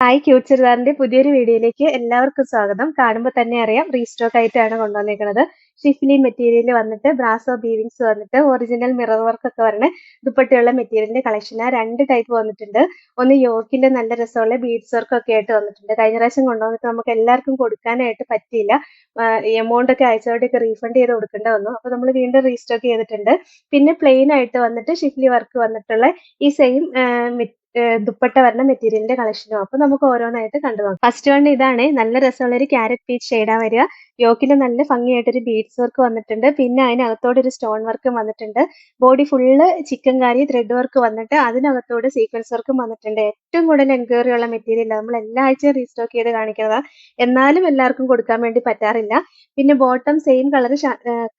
Hi cute ചുരിദാറിന്റെ പുതിയൊരു വീഡിയോയിലേക്ക് എല്ലാവർക്കും സ്വാഗതം. കാണുമ്പോൾ തന്നെ അറിയാം റീസ്റ്റോക്ക് ആയിട്ടാണ് കൊണ്ടുവന്നിരിക്കുന്നത് ഷിഫ്ലി മെറ്റീരിയൽ വന്നിട്ട് ബ്രാസോ ബീവിങ്സ് വന്നിട്ട് ഒറിജിനൽ മിറർ വർക്ക് ഒക്കെ വരണ ദുപ്പട്ടിയുള്ള മെറ്റീരിയലിന്റെ കളക്ഷൻ രണ്ട് ടൈപ്പ് വന്നിട്ടുണ്ട്. ഒന്ന് യോക്കിന്റെ നല്ല രസമുള്ള ബീഡ്സ് വർക്ക് ഒക്കെ ആയിട്ട് വന്നിട്ടുണ്ട്. കഴിഞ്ഞ പ്രാവശ്യം കൊണ്ടുവന്നിട്ട് നമുക്ക് എല്ലാവർക്കും കൊടുക്കാനായിട്ട് പറ്റിയില്ല. എമൗണ്ട് ഒക്കെ അയച്ചവരുടെയൊക്കെ റീഫണ്ട് ചെയ്ത് കൊടുക്കേണ്ട വന്നു. അപ്പൊ നമ്മൾ വീണ്ടും റീസ്റ്റോക്ക് ചെയ്തിട്ടുണ്ട്. പിന്നെ പ്ലെയിൻ ആയിട്ട് വന്നിട്ട് ഷിഫ്ലി വർക്ക് വന്നിട്ടുള്ള ഈ സെയിം ദുപ്പട്ട വരുന്ന മെറ്റീരിയലിന്റെ കളക്ഷനും അപ്പൊ നമുക്ക് ഓരോന്നായിട്ട് കണ്ടു നോക്കാം ഫസ്റ്റ് വൺ ഇതാണ്. നല്ല രസമുള്ള ഒരു ക്യാരറ്റ് പീച്ച് ഷെയ്ഡാ വരിക. യോക്കിന് നല്ല ഭംഗിയായിട്ടൊരു ബീഡ്സ് വർക്ക് വന്നിട്ടുണ്ട്. പിന്നെ അതിനകത്തോടെ ഒരു സ്റ്റോൺ വർക്കും വന്നിട്ടുണ്ട്. Body full chikankari thread work വന്നിട്ട് അതിനകത്തോടെ സീക്വൻസ് വർക്കും വന്നിട്ടുണ്ട്. ഏറ്റവും കൂടുതൽ എൻക്വയറി ഉള്ള മെറ്റീരിയൽ നമ്മൾ എല്ലാ ആഴ്ചയും റീസ്റ്റോക്ക് ചെയ്ത് കാണിക്കുന്നതാ. എന്നാലും എല്ലാവർക്കും കൊടുക്കാൻ വേണ്ടി പറ്റാറില്ല. പിന്നെ ബോട്ടം സെയിം കളർ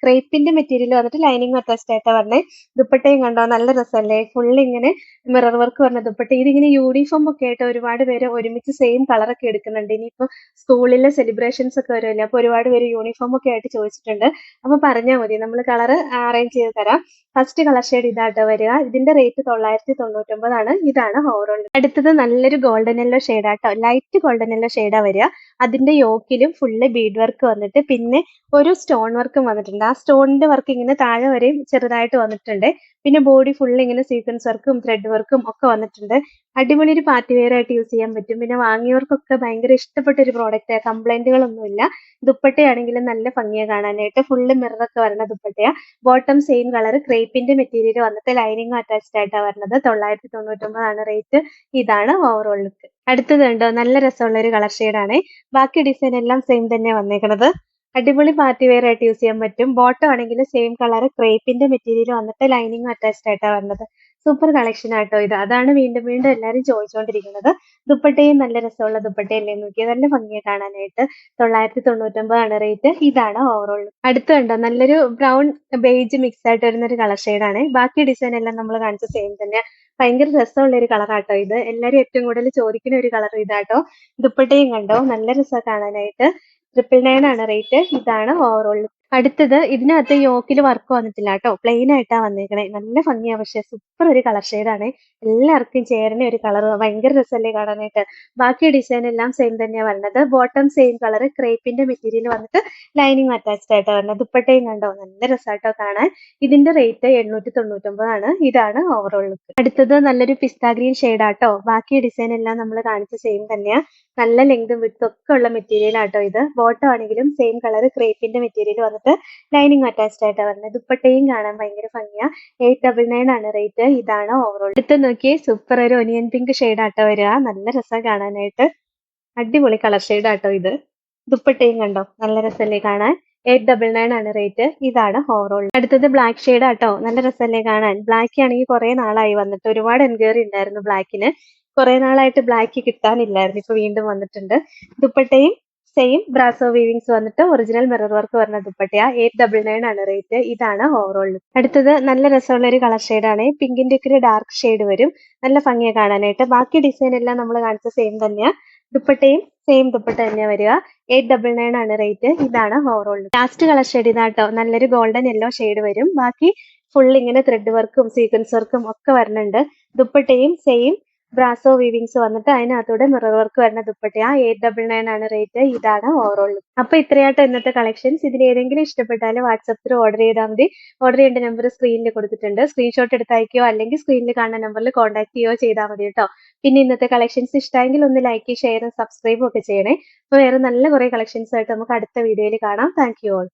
ക്രേപ്പിന്റെ മെറ്റീരിയൽ വന്നിട്ട് ലൈനിങ് അറ്റാച്ച്ഡ് ആയിട്ടാ പറഞ്ഞത് ദുപ്പട്ടയും കണ്ടോ? നല്ല രസമല്ലേ ഫുള്ള് ഇങ്ങനെ മിറർ വർക്ക് പറഞ്ഞ ദുപ്പട്ട. ഇതിങ്ങനെ യൂണിഫോം ഒക്കെ ആയിട്ട് ഒരുപാട് പേര് ഒരുമിച്ച് സെയിം കളറൊക്കെ എടുക്കുന്നുണ്ട്. ഇനിയിപ്പോ സ്കൂളിലെ സെലിബ്രേഷൻസ് ഒക്കെ വരുമല്ലേ? അപ്പൊ ഒരുപാട് പേര് യൂണിഫോം ഒക്കെ ആയിട്ട് ചോദിച്ചിട്ടുണ്ട്. അപ്പൊ പറഞ്ഞാൽ മതി നമ്മൾ കളർ അറേഞ്ച് ചെയ്ത് തരാം. ഫസ്റ്റ് കളർ ഷെയ്ഡ് ഇതാട്ടോ വരിക. ഇതിന്റെ റേറ്റ് തൊള്ളായിരത്തി തൊണ്ണൂറ്റൊമ്പതാണ് ഇതാണ് ഓവറോൾ അടുത്തത് നല്ലൊരു ഗോൾഡൻ യെല്ലോ ഷെയ്ഡാട്ടോ ലൈറ്റ് ഗോൾഡൻ യെല്ലോ ഷെയ്ഡാ വരിക. അതിന്റെ യോക്കിലും ഫുള്ള് ബീഡ് വർക്ക് വന്നിട്ട് പിന്നെ ഒരു സ്റ്റോൺ വർക്കും വന്നിട്ടുണ്ട്. ആ സ്റ്റോണിന്റെ വർക്ക് ഇങ്ങനെ താഴെ വരെയും ചെറുതായിട്ട് വന്നിട്ടുണ്ട്. പിന്നെ ബോഡി ഫുൾ ഇങ്ങനെ സീക്വൻസ് വർക്കും ത്രെഡ് വർക്കും ഒക്കെ വന്നിട്ടുണ്ട്. അടിപൊളി ഒരു പാർട്ടി വെയർ ആയിട്ട് യൂസ് ചെയ്യാൻ പറ്റും. പിന്നെ വാങ്ങിയവർക്കൊക്കെ ഭയങ്കര ഇഷ്ടപ്പെട്ട ഒരു പ്രോഡക്റ്റ് കംപ്ലൈന്റുകളൊന്നുമില്ല. ദുപ്പട്ടയാണെങ്കിലും നല്ല ഭംഗിയാണ് കാണാനായിട്ട്. ഫുള്ള് മിററൊക്കെ വരുന്ന ദുപ്പട്ടയാ. ബോട്ടം സെയിം കളർ ക്രേപ്പിന്റെ മെറ്റീരിയൽ വന്നിട്ട് ലൈനിങ് അറ്റാച്ച്ഡ് ആയിട്ടാണ് വരുന്നത്. തൊള്ളായിരത്തി തൊണ്ണൂറ്റൊമ്പതാണ് റേറ്റ് ഇതാണ് ഓവറോൾ ലുക്ക് അടുത്തത് ഉണ്ടോ നല്ല രസമുള്ള ഒരു കളർ ആണ്. ബാക്കി ഡിസൈൻ എല്ലാം സെയിം തന്നെ വന്നേക്കുന്നത് അടിപൊളി പാർട്ടി വെയർ ആയിട്ട് യൂസ് ചെയ്യാൻ പറ്റും. ബോട്ടം ആണെങ്കിൽ സെയിം കളർ ക്രേപ്പിന്റെ മെറ്റീരിയൽ വന്നിട്ട് ലൈനിങ് അറ്റാച്ച്ഡ് ആയിട്ടാണ് വരുന്നത് സൂപ്പർ കളക്ഷൻ ആട്ടോ ഇത്. അതാണ് വീണ്ടും വീണ്ടും എല്ലാവരും ചോദിച്ചുകൊണ്ടിരിക്കുന്നത് ദുപ്പട്ടയും നല്ല രസമുള്ള ദുപ്പട്ടയല്ലേ നോക്കി നല്ല ഭംഗിയെ കാണാനായിട്ട്. തൊള്ളായിരത്തി തൊണ്ണൂറ്റൊമ്പതാണ് റേറ്റ് ഇതാണ് ഓവറോൾ അടുത്ത കണ്ടോ? നല്ലൊരു ബ്രൗൺ ബേജ് മിക്സ് ആയിട്ട് വരുന്ന ഒരു കളർ ഷെയ്ഡാണ് ബാക്കി ഡിസൈൻ എല്ലാം നമ്മൾ കാണിച്ച സെയിം തന്നെ ഭയങ്കര രസമുള്ള ഒരു കളറാട്ടോ ഇത്. എല്ലാവരും ഏറ്റവും കൂടുതൽ ചോദിക്കുന്ന ഒരു കളർ ഇതാട്ടോ. ദുപ്പട്ടയും കണ്ടോ? നല്ല രസമാണ് കാണാനായിട്ട്. ട്രിപ്പിൾ നയൻ ആണ് റേറ്റ് ഇതാണ് ഓവറോൾ അടുത്തത് ഇതിനകത്ത് യോക്കിൽ വർക്ക് വന്നിട്ടില്ല കേട്ടോ. പ്ലെയിൻ ആയിട്ടാ വന്നേക്കണേ. നല്ല ഭംഗിയാ. പക്ഷെ സൂപ്പർ ഒരു കളർ ആണ് എല്ലാവർക്കും ചേരുന്ന ഒരു കളർ ഭയങ്കര രസമല്ലേ കാണാനായിട്ട്. ബാക്കി ഡിസൈൻ എല്ലാം സെയിം തന്നെയാണ് വരുന്നത് ബോട്ടം സെയിം കളർ ക്രേപ്പിന്റെ മെറ്റീരിയൽ വന്നിട്ട് ലൈനിങ് അറ്റാച്ച്ഡ് ആയിട്ട് വരുന്നത് ദുപ്പട്ടയും കണ്ടോ? നല്ല രസമായിട്ടോ കാണാൻ. ഇതിന്റെ റേറ്റ് എണ്ണൂറ്റി തൊണ്ണൂറ്റൊമ്പതാണ് ഇതാണ് ഓവറോൾ ലുക്ക് അടുത്തത് നല്ലൊരു പിസ്താ ഗ്രീൻ ഷെയ്ഡാട്ടോ ബാക്കി ഡിസൈൻ എല്ലാം നമ്മൾ കാണിച്ച സെയിം തന്നെയാ. നല്ല ലെങ്തും വിട്ടും ഒക്കെ ഉള്ള മെറ്റീരിയൽ ആട്ടോ ഇത്. ബോട്ടം ആണെങ്കിലും സെയിം കളർ ക്രേപ്പിന്റെ മെറ്റീരിയൽ വന്നിട്ട് ലൈനിങ് അറ്റാച്ച്ഡ് ആയിട്ടാണ് വരുന്നത് ദുപ്പട്ടയും കാണാൻ ഭയങ്കര ഭംഗിയാ. എയ്റ്റ് ഡബിൾ നയൻ ആണ് റേറ്റ് ഇതാണ് ഓവറോൾ എടുത്ത് നോക്കിയേ സൂപ്പർ ഒരു ഒനിയൻ പിങ്ക് ഷെയ്ഡ് ആട്ടോ വരിക. നല്ല രസം കാണാനായിട്ട്. അടിപൊളി കളർ ഷെയ്ഡ് ആട്ടോ ഇത്. ദുപ്പട്ടയും കണ്ടോ? നല്ല രസമല്ലേ കാണാൻ. എയ്റ്റ് ഡബിൾ നയൻ ആണ് റേറ്റ് ഇതാണ് ഓവറോൾ അടുത്തത് ബ്ലാക്ക് ഷെയ്ഡ് ആട്ടോ. നല്ല രസമല്ലേ കാണാൻ. ബ്ലാക്ക് ആണെങ്കിൽ കുറെ നാളായി വന്നിട്ട്. ഒരുപാട് എൻക്വയറി ഉണ്ടായിരുന്നു ബ്ലാക്കിന് കുറെ നാളായിട്ട് ബ്ലാക്ക് കിട്ടാനില്ലായിരുന്നു. ഇപ്പൊ വീണ്ടും വന്നിട്ടുണ്ട്. ദുപ്പട്ടയും സെയിം ബ്രാസോ വീവിങ്സ് വന്നിട്ട് ഒറിജിനൽ മിറർ വർക്ക് വരുന്ന ദുപ്പട്ടയാ. എയ്റ്റ് ഡബിൾ നയൻ ആണ് റേറ്റ് ഇതാണ് ഓവറോൾ അടുത്തത് നല്ല രസമുള്ള ഒരു കളർ ഷെയ്ഡാണ് പിങ്കിന്റെ ഒക്കെ ഒരു ഡാർക്ക് ഷെയ്ഡ് വരും. നല്ല ഭംഗിയെ കാണാനായിട്ട്. ബാക്കി ഡിസൈൻ എല്ലാം നമ്മൾ കാണിച്ച സെയിം തന്നെയാ. ദുപ്പട്ടയും സെയിം ദുപ്പട്ട തന്നെയാ വരിക. എയ്റ്റ് ഡബിൾ നയൻ ആണ് റേറ്റ് ഇതാണ് ഓവറോൾ ലാസ്റ്റ് കളർ ഷെയ്ഡ് ഇതാട്ടോ. നല്ലൊരു ഗോൾഡൻ യെല്ലോ ഷെയ്ഡ് വരും. ബാക്കി ഫുൾ ഇങ്ങനെ ത്രെഡ് വർക്കും സീക്വൻസ് വർക്കും ഒക്കെ വരുന്നുണ്ട് ദുപ്പട്ടയും സെയിം ബ്രാസോ വീവിങ്സ് വന്നിട്ട് അതിനകത്തൂടെ മിറർ വർക്ക് വരുന്ന ദുപ്പട്ടയാ എയ്റ്റ് ഡബിൾ നയൻ ആണ് റേറ്റ് ഇതാണ് ഓവറോൾ അപ്പൊ ഇത്രയായിട്ട് ഇന്നത്തെ കളക്ഷൻസ് ഇതിൽ ഏതെങ്കിലും ഇഷ്ടപ്പെട്ടാൽ വാട്സപ്പിൽ ഓർഡർ ചെയ്താൽ മതി. ഓർഡർ ചെയ്യേണ്ട നമ്പർ സ്ക്രീനിൽ കൊടുത്തിട്ടുണ്ട്. സ്ക്രീൻഷോട്ട് എടുത്ത് അയക്കുകയോ അല്ലെങ്കിൽ സ്ക്രീനിൽ കാണുന്ന നമ്പറിൽ കോൺടാക്ട് ചെയ്യുകയോ ചെയ്താൽ മതി കേട്ടോ. പിന്നെ ഇന്നത്തെ കളക്ഷൻസ് ഇഷ്ടമെങ്കിൽ ഒന്ന് ലൈക്ക് ഷെയർ സബ്സ്ക്രൈബും ഒക്കെ ചെയ്യണേ. അപ്പൊ വേറെ നല്ല കുറെ കളക്ഷൻസ് ആയിട്ട് നമുക്ക് അടുത്ത വീഡിയോയിൽ കാണാം. Thank you all